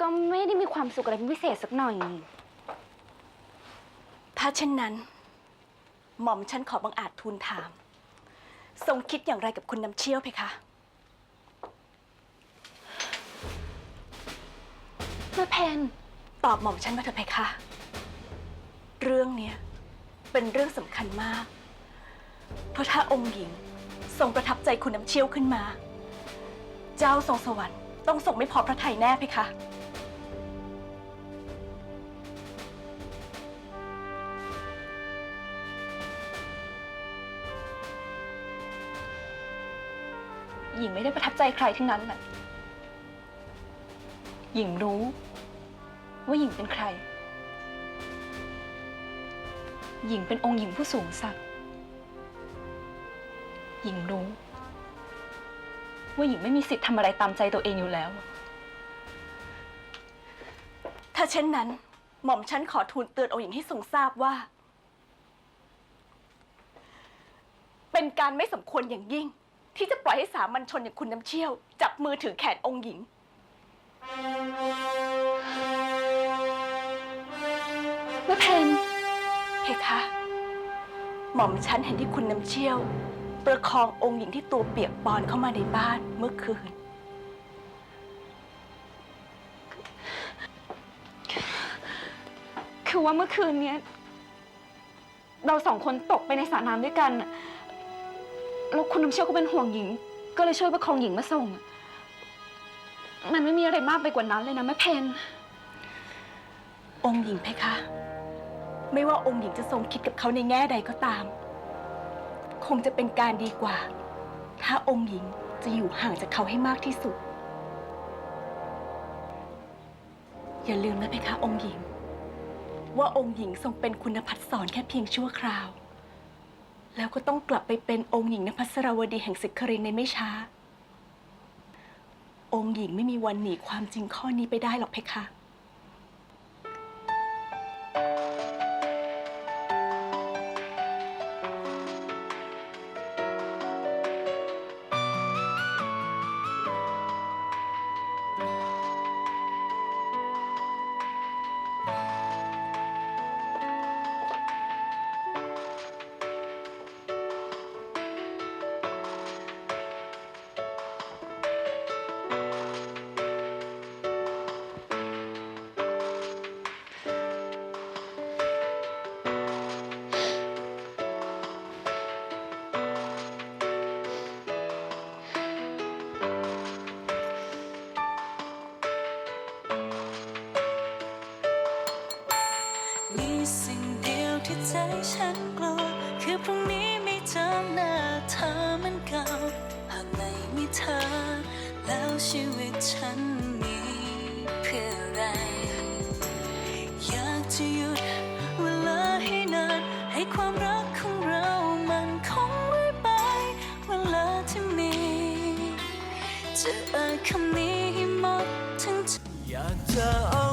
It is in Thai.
ก็ไม่ได้มีความสุขอะไรเป็นพิเศษสักหน่อย ถ้าเช่นนั้น หม่อมฉันขอบังอาจทูลถาม ทรงคิดอย่างไรกับคุณน้ำเชี่ยวเพคะ แม่เพนตอบหม่อมฉันมาเถอะเพคะ เรื่องเนี้ยเป็นเรื่องสำคัญมาก เพราะถ้าองค์หญิงทรงประทับใจคุณน้ำเชี่ยวขึ้นมา เจ้าทรงสวรรค์ต้องทรงไม่พอพระทัยแน่เพคะ หญิงไม่ได้ประทับใจใครทั้งนั้นแหละหญิงรู้ ว่าหญิงเป็นใคร หญิงเป็นองค์หญิงผู้สูงศักดิ์ หญิงรู้ ว่าหญิงไม่มีสิทธิ์ทำอะไรตามใจตัวเองอยู่แล้ว ถ้าเช่นนั้น หม่อมฉันขอทูลเตือนองค์หญิงให้ทรงทราบว่า เป็นการไม่สมควรอย่างยิ่ง ที่จะปล่อยให้สามัญชนอย่างคุณน้ำเชี่ยว จับมือถือแขนองค์หญิง แม่เพนเพคะหม่อมฉันเห็นที่คุณน้ำเชี่ยว ประคององค์หญิงที่ตัวเปียกปอนเข้ามาในบ้านเมื่อคืน คือว่าเมื่อคืนเนี้ย เราสองคนตกไปในสระน้ำด้วยกันน่ะ แล้วคุณน้ำเชี่ยวก็เป็นห่วงหญิง ก็เลยช่วยประคองหญิงมาส่ง มันไม่มีอะไรมากไปกว่านั้นเลยนะแม่เพนองค์หญิงเพคะ ไม่ว่าองค์หญิงจะทรงคิดกับเขาในแง่ใดก็ตาม คงจะเป็นการดีกว่า ถ้าองค์หญิงจะอยู่ห่างจากเขาให้มากที่สุด อย่าลืมนะเพคะองค์หญิง ว่าองค์หญิงทรงเป็นคุณพัฒสอนแค่เพียงชั่วคราว แล้วก็ต้องกลับไปเป็นองค์หญิงนภัสราวดีแห่งสิครินในไม่ช้า องค์หญิงไม่มีวันหนีความจริงข้อนี้ไปได้หรอกเพคะ ใจฉันกลัว คือพรุ่งนี้ไม่เจอหน้าเธอเหมันเก่า หากไม่มีเธอ แล้วชีวิตฉันมีเพื่ออะไร อยากจะหยุดเวลาให้นาน ให้ความรักของเรามันคงไว้ไป เวลาที่มีจะเอ่ยคำนี้ให้หมดทั้งใจอยากจะเอา